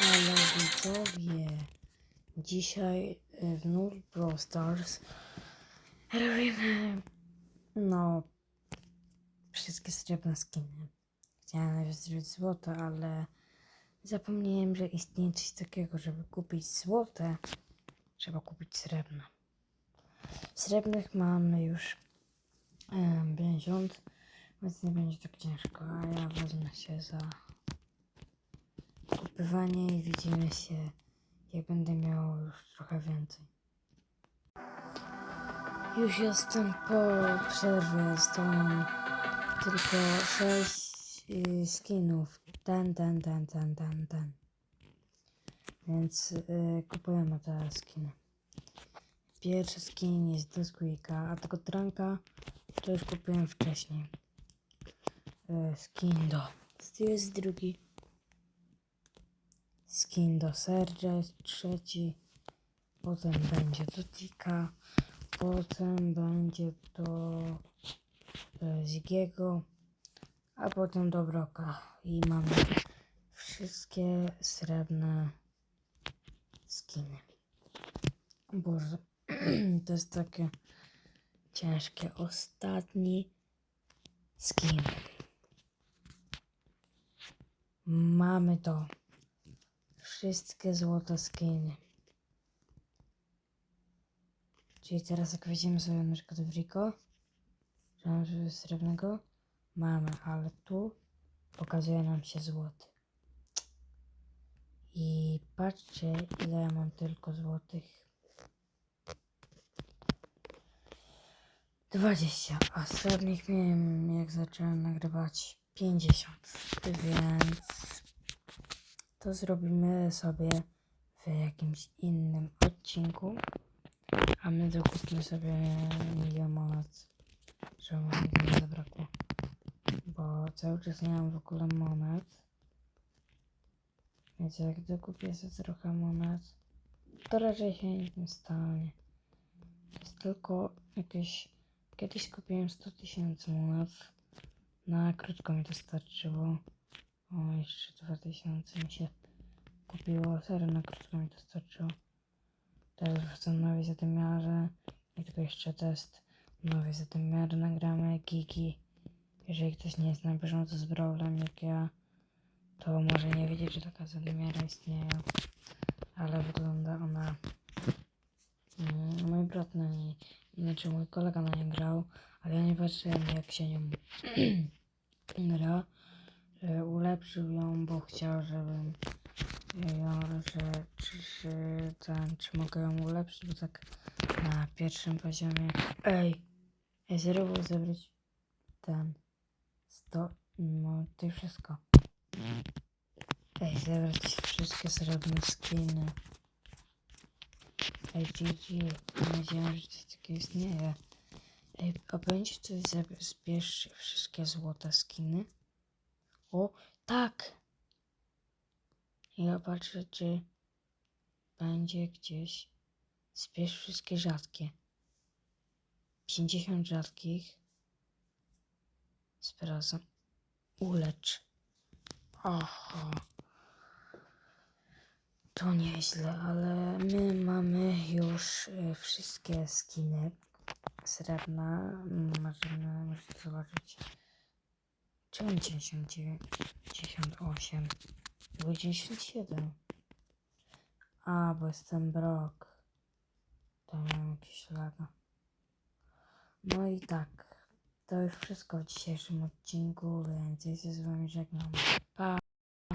Ale widzowie, dzisiaj y, w Null Brawl Stars robimy, no, wszystkie srebrne skiny. Chciałem najpierw zrobić złote, ale zapomniałem, że istnieje coś takiego, żeby kupić złote, trzeba kupić srebrne. Srebrnych mamy już em, 50, więc nie będzie tak ciężko, a ja wezmę się za kupywanie i widzimy się, jak będę miał już trochę więcej. Już jestem po przerwie, zostało tylko 6 y, skinów. Ten, ten, ten, ten, ten, ten. Więc y, kupujemy te skiny. Pierwszy skin jest do Squeaka, a tego Tranka to już kupiłem wcześniej. Y, skin do. Tu jest drugi. Skin do Serge jest trzeci. Potem będzie do Tika. Potem będzie do e, Zigiego. A potem do Broka. I mamy wszystkie srebrne skiny. Boże, to jest takie ciężkie. Ostatni skin. Mamy to. Wszystkie złote skiny. Czyli teraz jak weźmiemy sobie na przykład w Rico, że mamy srebrnego, mamy, ale tu pokazuje nam się złoty. I patrzcie ile ja mam tylko złotych. 20, a srebrnych miałem jak zacząłem nagrywać 50, więc to zrobimy sobie w jakimś innym odcinku. A my dokupmy sobie milion monet, żeby mi nie zabrakło. Bo cały czas nie mam w ogóle monet. Więc jak dokupię sobie trochę monet, to raczej się nic nie stanie. Jest tylko jakieś... Kiedyś kupiłem 100 tysięcy monet. Na krótko mi to starczyło. O, jeszcze 2000 mi się kupiło. Serio, na krótko mi to starczyło. Teraz wrzucę nowy zadymiarze. I tylko jeszcze test. Nowy zadymiar nagramy. Gigi. Jeżeli ktoś nie jest na bieżąco z Brawlem jak ja, to może nie wiedzieć, że taka zadymiara istnieje. Ale wygląda ona... Mm, mój brat na niej, znaczy mój kolega na niej grał, ale ja nie patrzyłem jak się nią gra. Że Ulepszył ją, bo chciał, żebym ja, że czy, czy, ten, czy mogę ją ulepszyć, bo tak na pierwszym poziomie. Ej, ej, zero zebrać ten 100, no to wszystko. Ej, zebrać wszystkie srebrne skiny. Ej, GG, nie wiedziałem, że coś takiego istnieje. Ej, a będzie coś zbierz wszystkie złote skiny? O, tak! Ja patrzę, czy będzie gdzieś. Zbierz wszystkie rzadkie. 50 rzadkich. Sprawdzam. Ulecz. Oho. To nieźle, ale my mamy już y, wszystkie skiny. Srebrna. Możemy, możecie zobaczyć. Czemu 99? 98. Było 97. A, bo jestem brok. To miałem jakieś lata. No i tak. To już wszystko w dzisiejszym odcinku, więc ja się z wami żegnam. Pa!